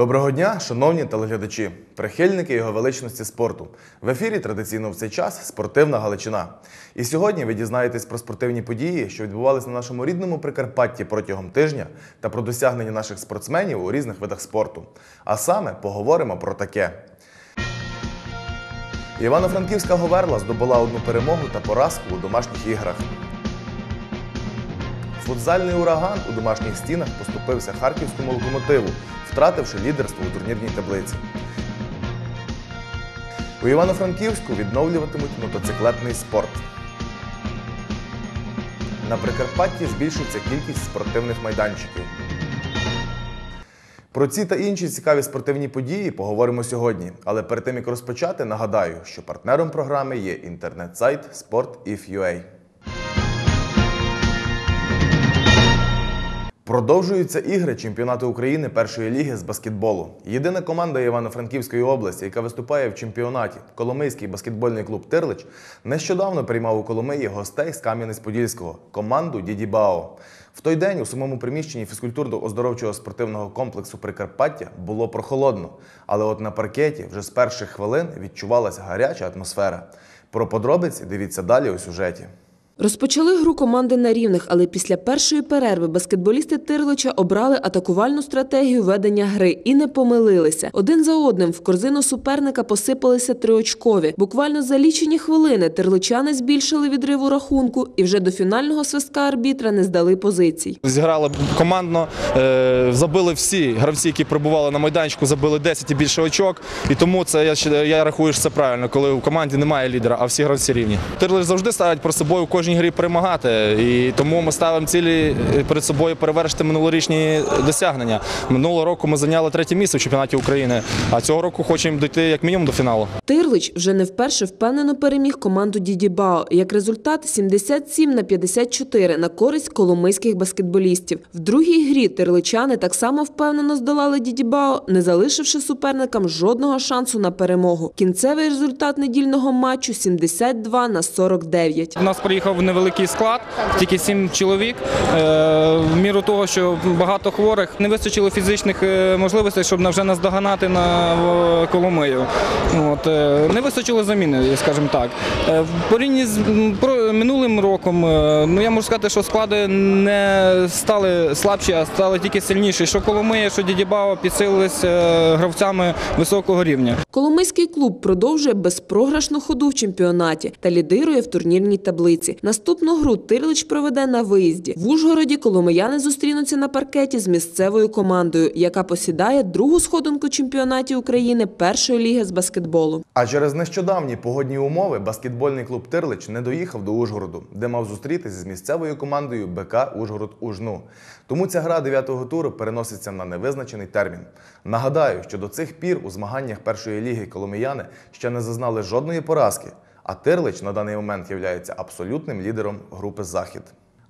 Доброго дня, шановні телеглядачі, прихильники його величності спорту. В ефірі традиційно в цей час спортивна Галичина. І сьогодні ви дізнаєтесь про спортивні події, що відбувалися на нашому рідному Прикарпатті протягом тижня та про досягнення наших спортсменів у різних видах спорту. А саме поговоримо про таке. Івано-Франківська Говерла здобула одну перемогу та поразку у домашніх іграх. Футзальний ураган у домашніх стінах поступився харківському локомотиву, втративши лідерство у турнірній таблиці. У Івано-Франківську відновлюватимуть мотоциклетний спорт. На Прикарпатті збільшиться кількість спортивних майданчиків. Про ці та інші цікаві спортивні події поговоримо сьогодні. Але перед тим як розпочати, нагадаю, що партнером програми є інтернет-сайт SportIF.ua. Продовжуються ігри чемпіонату України першої ліги з баскетболу. Єдина команда Івано-Франківської області, яка виступає в чемпіонаті, Коломийський баскетбольний клуб Тирлич, нещодавно приймав у Коломиї гостей з Кам'янець-Подільського команду Діді Бао. В той день у самому приміщенні фізкультурно-оздоровчого спортивного комплексу Прикарпаття було прохолодно, але от на паркеті вже з перших хвилин відчувалася гаряча атмосфера. Про подробиці дивіться далі у сюжеті. Розпочали гру команди на рівних, але після першої перерви баскетболісти Тирлича обрали атакувальну стратегію ведення гри і не помилилися. Один за одним в корзину суперника посипалися триочкові. Буквально за лічені хвилини тирличани збільшили відрив у рахунку і вже до фінального свистка арбітра не здали позицій. Зіграли командно, е, забили всі гравці, які прибували на майданчику, забили 10 і більше очок. І тому це я, я рахую, що це правильно, коли у команді немає лідера, а всі гравці рівні. Тирлич завжди ставить перед собою в кожній грі перемагати. І тому ми ставимо цілі перед собою перевершити минулорічні досягнення. Минулого року ми зайняли третє місце в чемпіонаті України, а цього року хочемо дійти як мінімум до фіналу. Тирлич вже не вперше впевнено переміг команду Дідібао. Як результат 77 на 54 на користь коломийських баскетболістів. В другій грі тирличани так само впевнено здолали Дідібао, не залишивши суперникам жодного шансу на перемогу. Кінцевий результат недільного матчу 72 на 49. У нас приїхав невеликий склад, тільки сім чоловік. Е, В міру того, що багато хворих, не вистачило фізичних е, можливостей, щоб вже нас доганати на Коломию. От, е, не вистачило заміни, скажімо так. Е, В порівнянні з минулим роком, е, ну я можу сказати, що склади не стали слабші, а стали тільки сильніші. Що Коломия, що Дідібао підсилились е, гравцями високого рівня. Коломийський клуб продовжує безпрограшну ходу в чемпіонаті та лідирує в турнірній таблиці. Наступну гру Тирлич проведе на виїзді. В Ужгороді коломияни зустрінуться на паркеті з місцевою командою, яка посідає другу сходинку чемпіонаті України першої ліги з баскетболу. А через нещодавні погодні умови баскетбольний клуб Тирлич не доїхав до Ужгороду, де мав зустрітися з місцевою командою БК Ужгород Ужну. Тому ця гра дев'ятого туру переноситься на невизначений термін. Нагадаю, що до цих пір у змаганнях першої ліги коломияни ще не зазнали жодної поразки, а Тирлич на даний момент є абсолютним лідером групи Захід.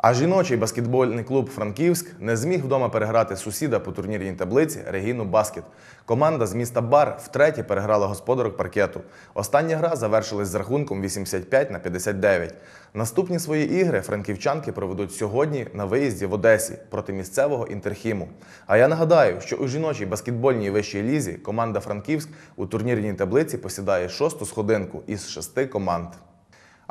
А жіночий баскетбольний клуб Франківськ не зміг вдома переграти сусіда по турнірній таблиці Регіну Баскет. Команда з міста Бар втретє переграла господарок паркету. Остання гра завершилась з рахунком 85 на 59. Наступні свої ігри франківчанки проведуть сьогодні на виїзді в Одесі проти місцевого інтерхіму. А я нагадаю, що у жіночій баскетбольній вищій лізі команда Франківськ у турнірній таблиці посідає шосту сходинку із шести команд.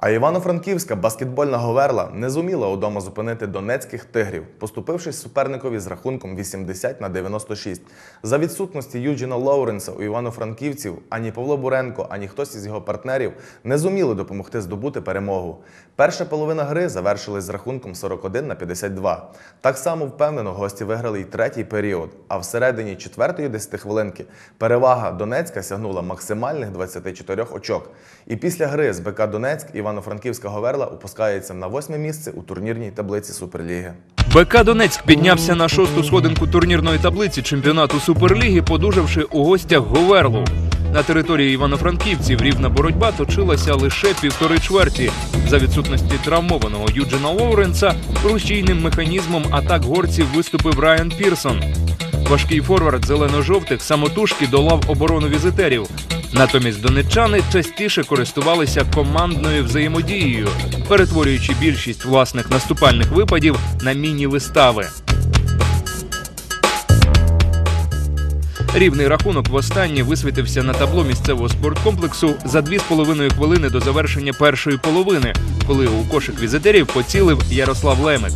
А Івано-Франківська баскетбольна говерла не зуміла удома зупинити донецьких тигрів, поступившись суперникові з рахунком 80 на 96. За відсутності Юджіна Лоуренса у Івано-Франківців ані Павло Буренко, ані хтось із його партнерів не зуміли допомогти здобути перемогу. Перша половина гри завершилась з рахунком 41 на 52. Так само впевнено гості виграли й третій період. А всередині четвертої десятихвилинки перевага Донецька сягнула максимальних 24 очок. І після гри з БК Донецьк Івано-Франківська Говерла опускається на восьме місце у турнірній таблиці Суперліги. БК Донецьк піднявся на шосту сходинку турнірної таблиці чемпіонату Суперліги, подужавши у гостях Говерлу. На території Івано-Франківців рівна боротьба точилася лише півтори чверті. За відсутності травмованого Юджина Лоуренса рушійним механізмом атак горців виступив Райан Пірсон. Важкий форвард зелено-жовтих самотужки долав оборону візитерів. Натомість донеччани частіше користувалися командною взаємодією, перетворюючи більшість власних наступальних випадів на міні-вистави. Рівний рахунок востаннє висвітився на табло місцевого спорткомплексу за 2,5 хвилини до завершення першої половини, коли у кошик візитерів поцілив Ярослав Лемик.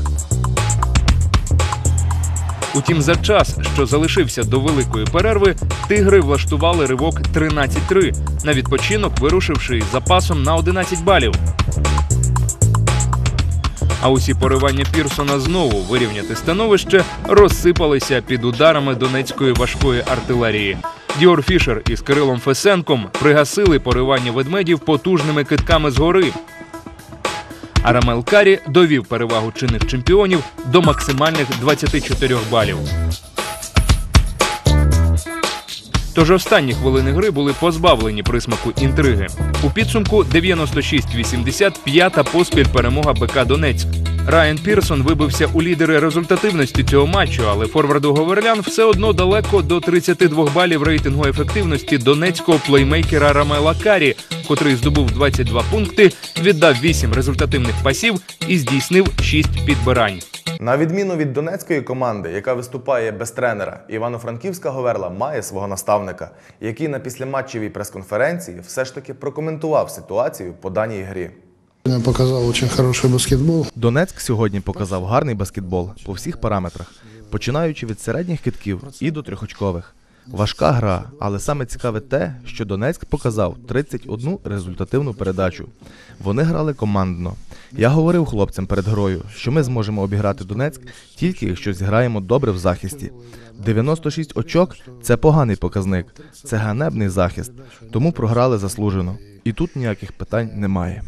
Утім, за час, що залишився до великої перерви, тигри влаштували ривок 13-3, на відпочинок вирушивши із запасом на 11 балів. А усі поривання Пірсона знову вирівняти становище розсипалися під ударами донецької важкої артилерії. Діор Фішер із Кирилом Фесенком пригасили поривання ведмедів потужними китками згори. А Рамел Карі довів перевагу чинних чемпіонів до максимальних 24 балів. Тож останні хвилини гри були позбавлені присмаку інтриги. У підсумку 96-80 п'ята поспіль перемога БК Донецьк. Райан Пірсон вибився у лідери результативності цього матчу, але форварду Говерлян все одно далеко до 32 балів рейтингу ефективності донецького плеймейкера Рамела Карі, котрий здобув 22 пункти, віддав 8 результативних пасів і здійснив 6 підбирань. На відміну від донецької команди, яка виступає без тренера, Івано-Франківська Говерла має свого наставника, який на післяматчевій прес-конференції все ж таки прокоментував ситуацію по даній грі. Показал очень хороший баскетбол. Донецьк сьогодні показав гарний баскетбол по всіх параметрах, починаючи від середніх китків і до трьохочкових. Важка гра, але саме цікаве те, що Донецьк показав 31 результативну передачу. Вони грали командно. Я говорив хлопцям перед грою, що ми зможемо обіграти Донецьк тільки якщо зіграємо добре в захисті. 96 очок це поганий показник, це ганебний захист, тому програли заслужено. І тут ніяких питань немає.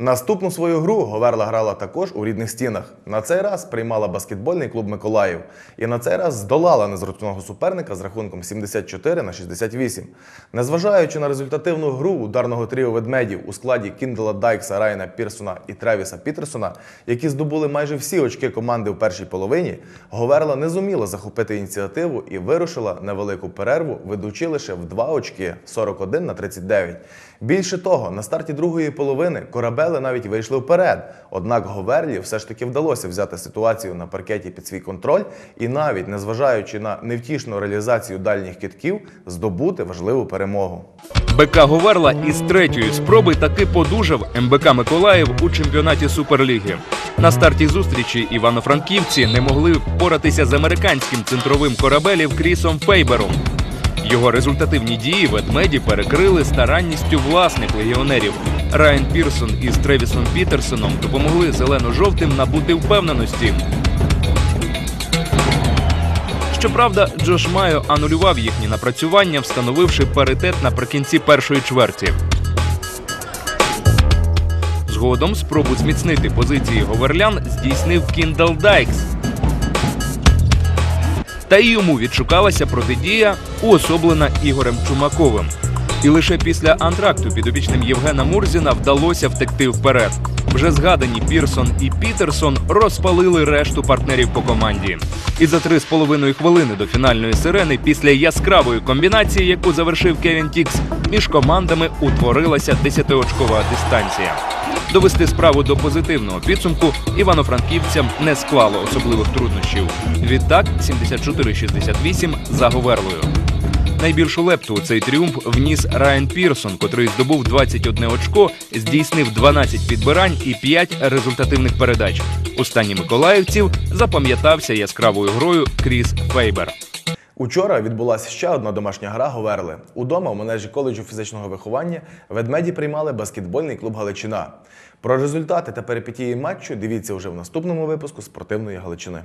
Наступну свою гру Говерла грала також у рідних стінах. На цей раз приймала баскетбольний клуб Миколаїв. І на цей раз здолала незручного суперника з рахунком 74 на 68. Незважаючи на результативну гру ударного тріо ведмедів у складі Кіндала Дайкса, Райана Пірсона і Тревіса Пітерсона, які здобули майже всі очки команди в першій половині, Говерла не зуміла захопити ініціативу і вирушила на велику перерву, ведучи лише в два очки 41 на 39. Більше того, на старті другої половини корабели навіть вийшли вперед. Однак Говерлі все ж таки вдалося взяти ситуацію на паркеті під свій контроль і навіть незважаючи на невтішну реалізацію дальніх китків, здобути важливу перемогу. БК Говерла із третьої спроби таки подужав МБК Миколаїв у чемпіонаті Суперліги. На старті зустрічі івано-франківці не могли впоратися з американським центровим корабелів Крісом Фейбером. Його результативні дії ведмеді перекрили старанністю власних легіонерів. Райан Пірсон із Тревісом Пітерсоном допомогли зелено-жовтим набути впевненості. Щоправда, Джош Майо анулював їхні напрацювання, встановивши паритет наприкінці першої чверті. Згодом спробу зміцнити позиції говерлян здійснив Кіндал Дайкс. Та й йому відшукалася протидія, уособлена Ігорем Чумаковим. І лише після антракту підопічним Євгена Мурзіна вдалося втекти вперед. Вже згадані Пірсон і Пітерсон розпалили решту партнерів по команді. І за три з половиною хвилини до фінальної сирени, після яскравої комбінації, яку завершив Кевін Тікс, між командами утворилася десятиочкова дистанція. Довести справу до позитивного підсумку івано-франківцям не склало особливих труднощів. Відтак 74-68 за Говерлою. Найбільшу лепту у цей тріумф вніс Райан Пірсон, котрий здобув 21 очко, здійснив 12 підбирань і 5 результативних передач. Останній миколаївців запам'ятався яскравою грою Кріс Фейбер. Учора відбулася ще одна домашня гра Говерли. Удома в манежі коледжу фізичного виховання ведмеді приймали баскетбольний клуб Галичина. Про результати та перипетії матчу дивіться вже в наступному випуску спортивної Галичини.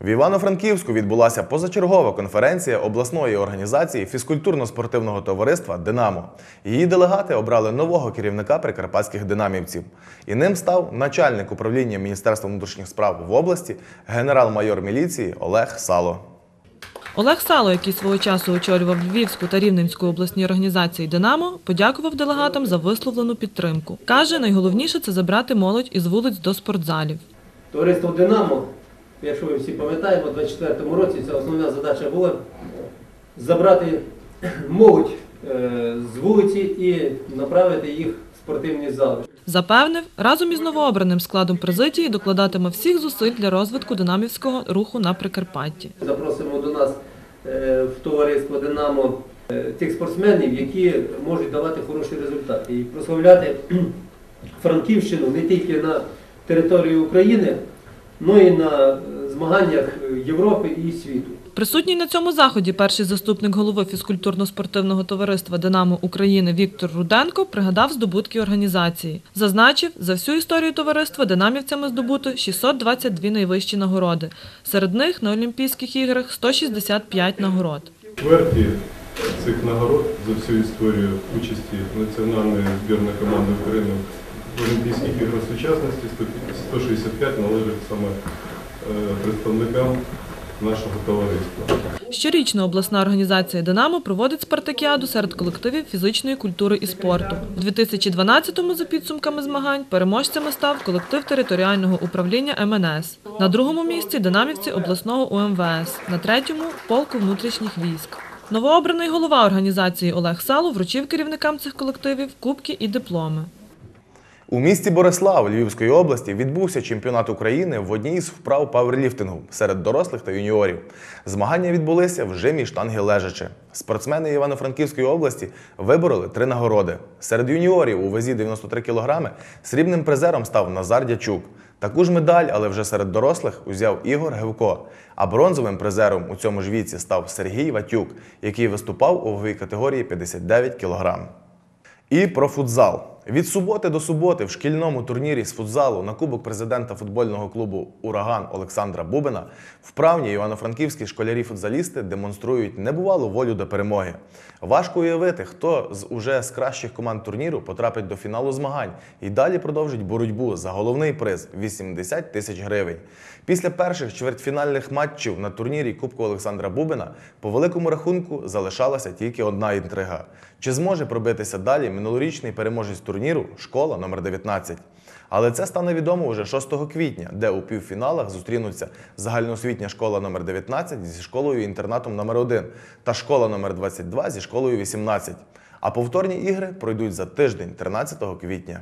В Івано-Франківську відбулася позачергова конференція обласної організації фізкультурно-спортивного товариства Динамо. Її делегати обрали нового керівника прикарпатських динамівців. І ним став начальник управління Міністерства внутрішніх справ в області, генерал-майор міліції Олег Сало. Олег Сало, який свого часу очолював Львівську та Рівненську обласні організації Динамо, подякував делегатам за висловлену підтримку. Каже, найголовніше це забрати молодь із вулиць до спортзалів. Товариство Динамо, якщо ви всі пам'ятаємо, у 24-му році ця основна задача була забрати молодь е, з вулиці і направити їх в спортивні зали. Запевнив, разом із новообраним складом президії докладатиме всіх зусиль для розвитку динамівського руху на Прикарпатті. Запросимо до нас е, в товариство Динамо е, тих спортсменів, які можуть давати хороші результати і прославляти Франківщину не тільки на території України, але й на е, змаганнях Європи і світу. Присутній на цьому заході перший заступник голови фізкультурно-спортивного товариства Динамо України Віктор Руденко пригадав здобутки організації. Зазначив, за всю історію товариства динамівцями здобуто 622 найвищі нагороди. Серед них на Олімпійських іграх 165 нагород. Чверті цих нагород за всю історію участі національної збірної команди України Олімпійських іграх сучасності 165 належить саме е, представникам нашого товариства. Щорічно обласна організація «Динамо» проводить спартакіаду серед колективів фізичної культури і спорту. У 2012-му за підсумками змагань переможцями став колектив територіального управління МНС. На другому місці динамівці обласного УМВС, на третьому полку внутрішніх військ. Новообраний голова організації Олег Сало вручив керівникам цих колективів кубки і дипломи. У місті Борислав Львівської області відбувся чемпіонат України в одній із вправ пауерліфтингу серед дорослих та юніорів. Змагання відбулися в жимі штанги лежачи. Спортсмени Івано-Франківської області вибороли три нагороди. Серед юніорів у вазі 93 кг срібним призером став Назар Дячук. Таку ж медаль, але вже серед дорослих, узяв Ігор Гевко. А бронзовим призером у цьому ж віці став Сергій Ватюк, який виступав у ваговій категорії 59 кг. І про футзал. Від суботи до суботи в шкільному турнірі з футзалу на Кубок президента футбольного клубу Ураган Олександра Бубина вправні івано-франківські школярі-футзалісти демонструють небувалу волю до перемоги. Важко уявити, хто з уже з кращих команд турніру потрапить до фіналу змагань і далі продовжить боротьбу за головний приз 80 тисяч гривень. Після перших чвертьфінальних матчів на турнірі Кубку Олександра Бубина по великому рахунку залишалася тільки одна інтрига: чи зможе пробитися далі минулорічний переможець турніру школа номер 19 але це стане відомо уже 6 квітня, де у півфіналах зустрінуться загальноосвітня школа номер 19 зі школою інтернатом номер 1 та школа номер 22 зі школою 18. А повторні ігри пройдуть за тиждень, 13 квітня.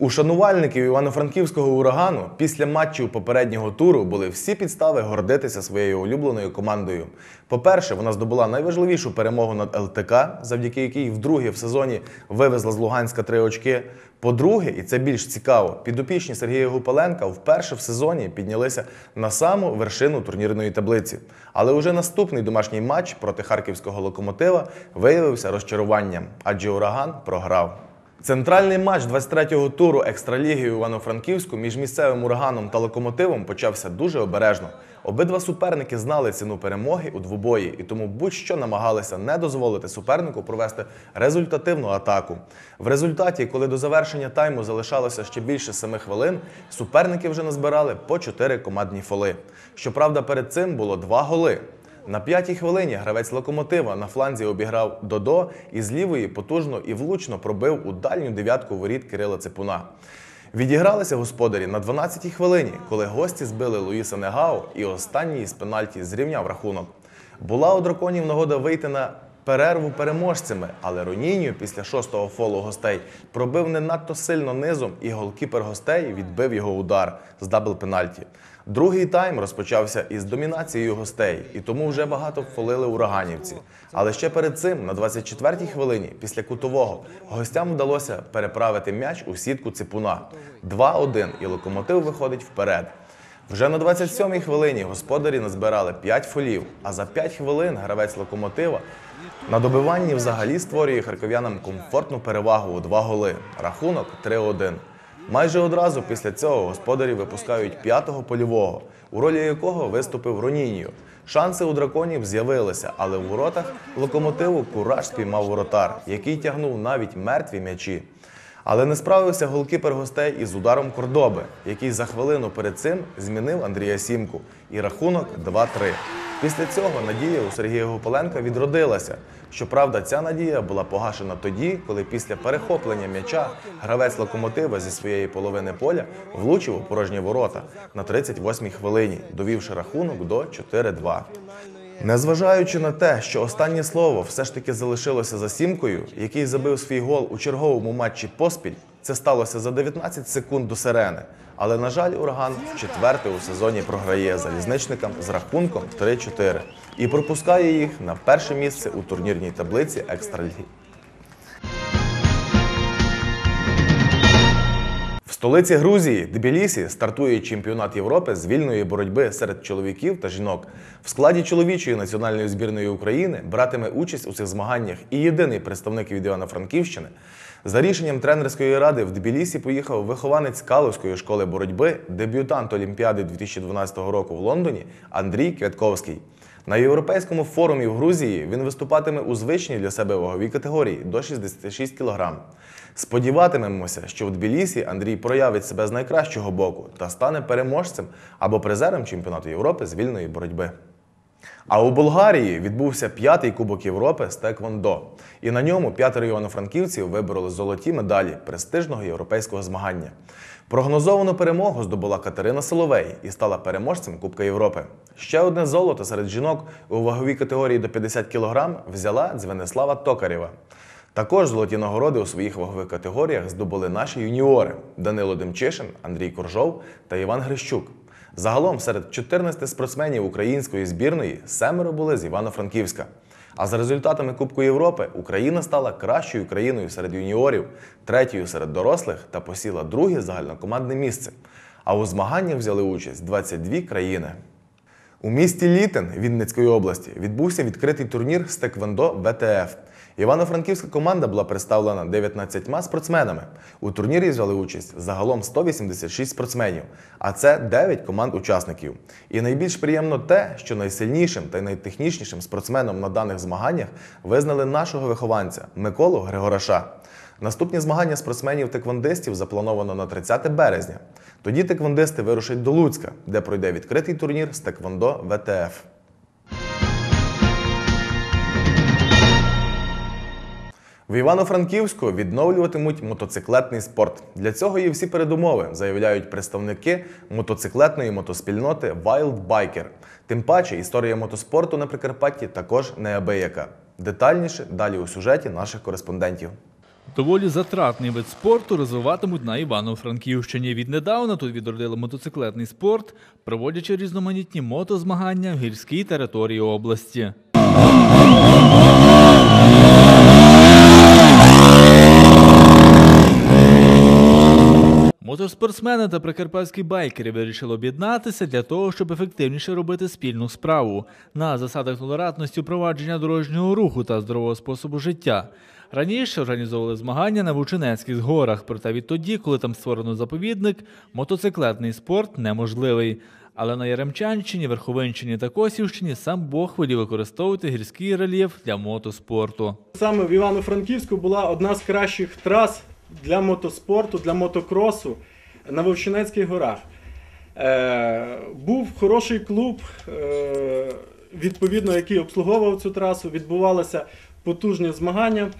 У шанувальників івано-франківського урагану після матчів попереднього туру були всі підстави гордитися своєю улюбленою командою. По-перше, вона здобула найважливішу перемогу над ЛТК, завдяки якій вдруге в сезоні вивезла з Луганська три очки. По-друге, і це більш цікаво, підопічні Сергія Гупаленка вперше в сезоні піднялися на саму вершину турнірної таблиці. Але уже наступний домашній матч проти харківського локомотива виявився розчаруванням, адже ураган програв. Центральний матч 23-го туру екстраліги Івано-Франківську між місцевим ураганом та локомотивом почався дуже обережно. Обидва суперники знали ціну перемоги у двобої і тому будь-що намагалися не дозволити супернику провести результативну атаку. В результаті, коли до завершення тайму залишалося ще більше семи хвилин, суперники вже назбирали по чотири командні фоли. Щоправда, перед цим було два голи. На п'ятій хвилині гравець локомотива на фланзі обіграв Додо і з лівої потужно і влучно пробив у дальню дев'ятку воріт Кирила Ципуна. Відігралися господарі на 12-й хвилині, коли гості збили Луїса Негао і останній з пенальті зрівняв рахунок. Була у драконів нагода вийти на перерву переможцями, але Роніньо після шостого фолу гостей пробив не надто сильно низом, і голкіпер гостей відбив його удар з дабл-пенальті. Другий тайм розпочався із домінацією гостей, і тому вже багато фолили ураганівці. Але ще перед цим, на 24-й хвилині, після кутового, гостям вдалося переправити м'яч у сітку ципуна. 2-1, і локомотив виходить вперед. Вже на 27-й хвилині господарі назбирали 5 фолів, а за 5 хвилин гравець локомотива на добиванні взагалі створює харков'янам комфортну перевагу у 2 голи. Рахунок 3-1. Майже одразу після цього господарі випускають п'ятого польового, у ролі якого виступив Роніньо. Шанси у драконів з'явилися, але в воротах локомотиву кураж спіймав воротар, який тягнув навіть мертві м'ячі. Але не справився голкіпер гостей із ударом Кордоби, який за хвилину перед цим змінив Андрія Сімку. І рахунок 2-3. Після цього надія у Сергія Гупаленка відродилася. Щоправда, ця надія була погашена тоді, коли після перехоплення м'яча гравець локомотива зі своєї половини поля влучив у порожні ворота на 38-й хвилині, довівши рахунок до 4-2. Незважаючи на те, що останнє слово все ж таки залишилося за сімкою, який забив свій гол у черговому матчі поспіль, Це сталося за 19 секунд до сирени. Але, на жаль, ураган вчетверте у сезоні програє залізничникам з рахунком 3-4 і пропускає їх на перше місце у турнірній таблиці Екстраліги. Столиці Грузії Тбілісі стартує чемпіонат Європи з вільної боротьби серед чоловіків та жінок. В складі чоловічої національної збірної України братиме участь у цих змаганнях і єдиний представник від Івано-Франківщини. За рішенням тренерської ради в Тбілісі поїхав вихованець Калузької школи боротьби, дебютант Олімпіади 2012 року в Лондоні Андрій Квятковський. На європейському форумі в Грузії він виступатиме у звичній для себе ваговій категорії до 66 кг. Сподіватимемося, що в Тбілісі Андрій проявить себе з найкращого боку та стане переможцем або призером чемпіонату Європи з вільної боротьби. А у Болгарії відбувся п'ятий Кубок Європи з Теквондо. І на ньому п'ятеро івано-франківців вибороли золоті медалі престижного європейського змагання. Прогнозовану перемогу здобула Катерина Соловей і стала переможцем Кубка Європи. Ще одне золото серед жінок у ваговій категорії до 50 кг взяла Дзвенислава Токарєва. Також золоті нагороди у своїх вагових категоріях здобули наші юніори Данило Демчишин, Андрій Коржов та Іван Грищук. Загалом серед 14 спортсменів української збірної семеро були з Івано-Франківська. А за результатами Кубку Європи Україна стала кращою країною серед юніорів, третьою серед дорослих та посіла друге загальнокомандне місце. А у змаганнях взяли участь 22 країни. У місті Літин Вінницької області відбувся відкритий турнір з Теквондо ВТФ. Івано-франківська команда була представлена 19 спортсменами. У турнірі взяли участь загалом 186 спортсменів, а це 9 команд учасників. І найбільш приємно те, що найсильнішим та найтехнічнішим спортсменом на даних змаганнях визнали нашого вихованця Миколу Григораша. Наступні змагання спортсменів-теквондистів заплановано на 30 березня. Тоді теквондисти вирушать до Луцька, де пройде відкритий турнір з Теквондо ВТФ. В Івано-Франківську відновлюватимуть мотоциклетний спорт. Для цього є всі передумови, заявляють представники мотоциклетної мотоспільноти Wild Biker. Тим паче історія мотоспорту на Прикарпатті також неабияка. Детальніше далі у сюжеті наших кореспондентів. Доволі затратний вид спорту розвиватимуть на Івано-Франківщині. Віднедавна тут відродили мотоциклетний спорт, проводячи різноманітні мотозмагання в гірській території області. Мотоспортсмени та прикарпатські байкери вирішили об'єднатися для того, щоб ефективніше робити спільну справу на засадах толерантності впровадження дорожнього руху та здорового способу життя. Раніше організовували змагання на Вовчинецьких горах, проте відтоді, коли там створено заповідник, мотоциклетний спорт неможливий. Але на Яремчанщині, Верховинщині та Косівщині сам Бог волів використовувати гірський рельєф для мотоспорту. Саме в Івано-Франківську була одна з кращих трас для мотоспорту, для мотокросу на Вовчинецьких горах. Е, був хороший клуб, е, відповідно, який обслуговував цю трасу. Відбувалися потужні змагання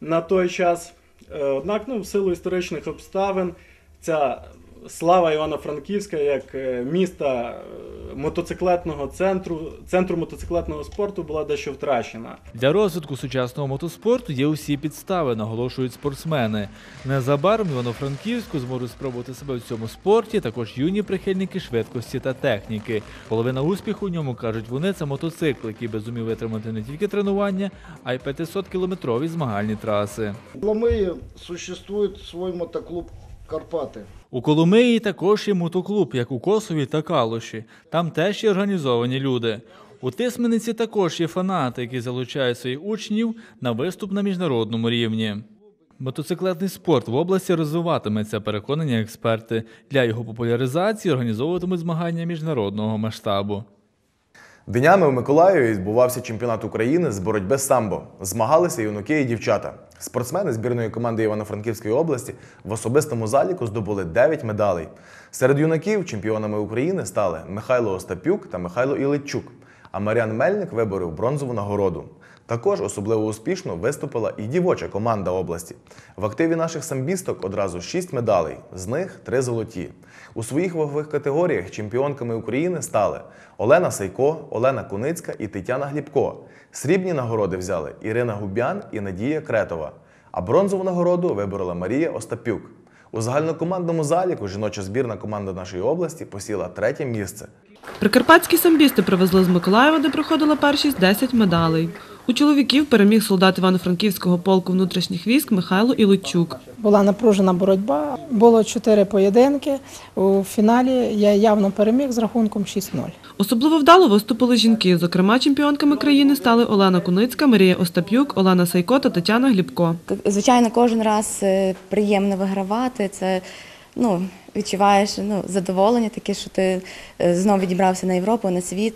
на той час. Е, однак, ну, в силу історичних обставин, ця слава Івано-Франківська як е, міста е, мотоциклетного центру, центру мотоциклетного спорту була дещо втрачена. Для розвитку сучасного мотоспорту є усі підстави, наголошують спортсмени. Незабаром Івано-Франківську зможуть спробувати себе в цьому спорті також юні прихильники швидкості та техніки. Половина успіху в ньому кажуть вони це мотоцикл, який би зумів витримати не тільки тренування, а й 500-кілометрові змагальні траси. В Ломые существует свой мотоклуб «Карпаты». У Коломиї також є мотоклуб, як у Косові та Калуші. Там теж є організовані люди. У Тисмениці також є фанати, які залучають своїх учнів на виступ на міжнародному рівні. Мотоциклетний спорт в області розвиватиметься, переконані експерти. Для його популяризації організовуватимуть змагання міжнародного масштабу. Днями в Миколаєві відбувався чемпіонат України з боротьби самбо. Змагалися юнаки і дівчата. Спортсмени збірної команди Івано-Франківської області в особистому заліку здобули 9 медалей. Серед юнаків чемпіонами України стали Михайло Остапюк та Михайло Іличук. А Мар'ян Мельник виборив бронзову нагороду. Також особливо успішно виступила і дівоча команда області. В активі наших самбісток одразу 6 медалей, з них 3 золоті. У своїх вагових категоріях чемпіонками України стали Олена Сайко, Олена Куницька і Тетяна Глібко. Срібні нагороди взяли Ірина Губян і Надія Кретова. А бронзову нагороду виборола Марія Остапюк. У загальнокомандному заліку жіноча збірна команда нашої області посіла третє місце. Прикарпатські самбісти привезли з Миколаєва, де проходила першість 10 медалей. У чоловіків переміг солдат Івано-Франківського полку внутрішніх військ Михайло Ілучук. Була напружена боротьба. Було чотири поєдинки. У фіналі я явно переміг з рахунком 6-0. Особливо вдало виступили жінки. Зокрема, чемпіонками країни стали Олена Куницька, Марія Остап'юк, Олена Сайко та Тетяна Глібко. Звичайно, кожен раз е, приємно вигравати. Це ну, відчуваєш ну, задоволення таке, що ти е, знову відібрався на Європу, на світ.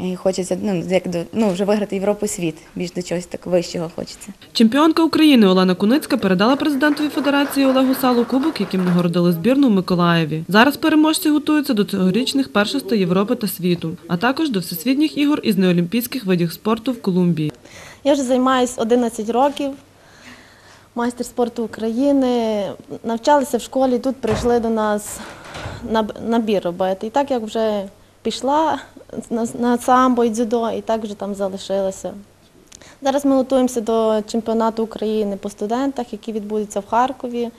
І хочеться ну, як до, ну, вже виграти Європу світ. Більш до чогось так вищого хочеться. Чемпіонка України Олена Куницька передала президентові федерації Олегу Салу кубок, яким нагородили збірну в Миколаєві. Зараз переможці готуються до цьогорічних першостей Європи та світу, а також до всесвітніх ігор із неолімпійських видів спорту в Колумбії. Я вже займаюся 11 років, майстер спорту України. Навчалися в школі, тут прийшли до нас наб- набір робити. І так як вже пішла на, на самбо і дзюдо, і так вже там залишилася. Зараз ми готуємося до чемпіонату України по студентах, який відбудеться в Харкові.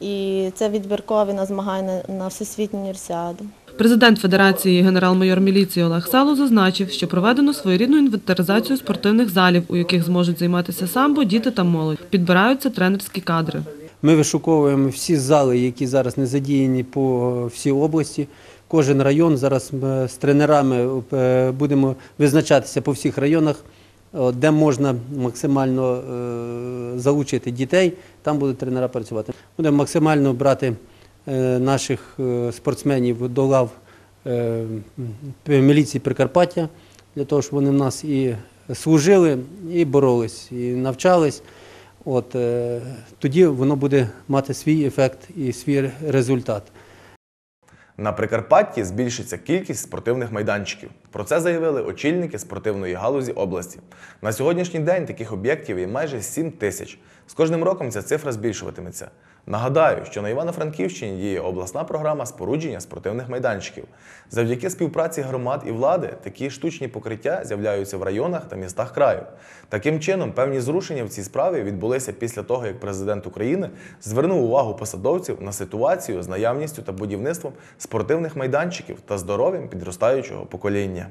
І це відбіркові на змагання на всесвітню універсіаду. Президент Федерації генерал-майор міліції Олег Сало зазначив, що проведено своєрідну інвентаризацію спортивних залів, у яких зможуть займатися самбо діти та молодь. Підбираються тренерські кадри. Ми вишуковуємо всі зали, які зараз не задіяні по всій області. Кожен район зараз ми з тренерами е, будемо визначатися по всіх районах, де можна максимально е, залучити дітей, там будуть тренера працювати. Будемо максимально брати е, наших е, спортсменів до лав е, міліції Прикарпаття, для того, щоб вони в нас і служили, і боролись, і навчались. От, е, тоді воно буде мати свій ефект і свій результат. На Прикарпатті збільшиться кількість спортивних майданчиків. Про це заявили очільники спортивної галузі області. На сьогоднішній день таких об'єктів є майже 7 тисяч. З кожним роком ця цифра збільшуватиметься. Нагадаю, що на Івано-Франківщині діє обласна програма спорудження спортивних майданчиків. Завдяки співпраці громад і влади такі штучні покриття з'являються в районах та містах краю. Таким чином, певні зрушення в цій справі відбулися після того, як президент України звернув увагу посадовців на ситуацію з наявністю та будівництвом спортивних майданчиків та здоров'ям підростаючого покоління.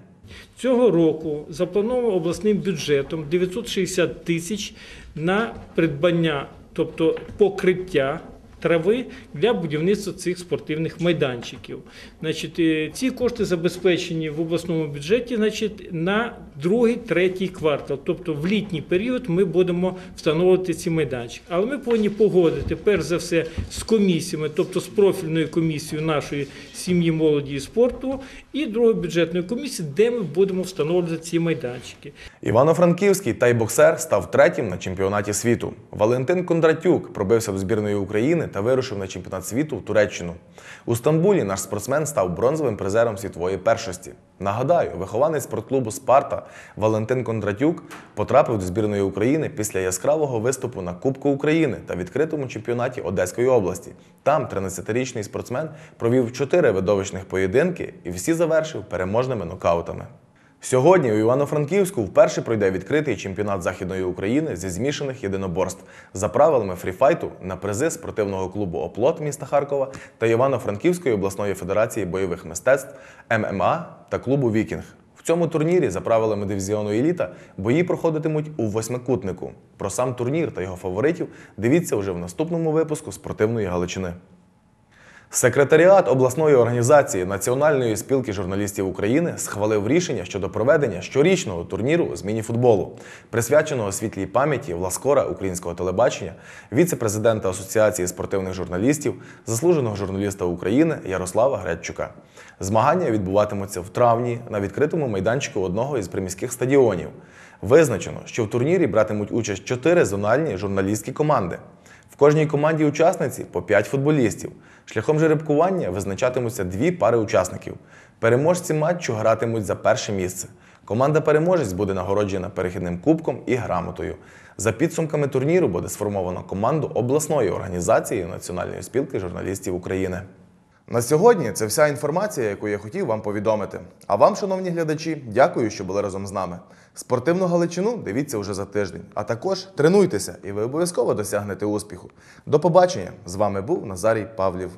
Цього року заплановано обласним бюджетом 960 тисяч на придбання, тобто покриття трави для будівництва цих спортивних майданчиків. Значить, е, ці кошти забезпечені в обласному бюджеті значить, на другий, третій квартал. Тобто в літній період ми будемо встановлювати ці майданчики. Але ми повинні погодити перш за все з комісіями, тобто з профільною комісією нашої сім'ї, молоді і спорту, і другої бюджетної комісії, де ми будемо встановлювати ці майданчики. Івано-Франківський тайбоксер став третім на чемпіонаті світу. Валентин Кондратюк пробився до збірної України та вирушив на чемпіонат світу в Туреччину. У Стамбулі наш спортсмен став бронзовим призером світової першості. Нагадаю, вихованець спортклубу Спарта Валентин Кондратюк потрапив до збірної України після яскравого виступу на Кубку України та відкритому чемпіонаті Одеської області. Там 13-річний спортсмен провів чотири видовищних поєдинки і всі завершив переможними нокаутами. Сьогодні у Івано-Франківську вперше пройде відкритий чемпіонат Західної України зі змішаних єдиноборств за правилами фріфайту на призи спортивного клубу Оплот міста Харкова та Івано-Франківської обласної федерації бойових мистецтв ММА та клубу Вікінг. В цьому турнірі за правилами дивізіону еліта бої проходитимуть у восьмикутнику. Про сам турнір та його фаворитів дивіться вже в наступному випуску спортивної Галичини. Секретаріат обласної організації Національної спілки журналістів України схвалив рішення щодо проведення щорічного турніру з мініфутболу, присвяченого світлій пам'яті Власкора українського телебачення, віце-президента Асоціації спортивних журналістів, заслуженого журналіста України Ярослава Гречука. Змагання відбуватимуться в травні на відкритому майданчику одного із приміських стадіонів. Визначено, що в турнірі братимуть участь чотири зональні журналістські команди. Кожній команді учасниці по 5 футболістів. Шляхом жеребкування визначатимуться дві пари учасників. Переможці матчу гратимуть за перше місце. Команда переможець буде нагороджена перехідним кубком і грамотою. За підсумками турніру буде сформовано команду обласної організації Національної спілки журналістів України. На сьогодні це вся інформація, яку я хотів вам повідомити. А вам, шановні глядачі, дякую, що були разом з нами. Спортивну Галичину дивіться уже за тиждень. А також тренуйтеся, і ви обов'язково досягнете успіху. До побачення! З вами був Назарій Павлів.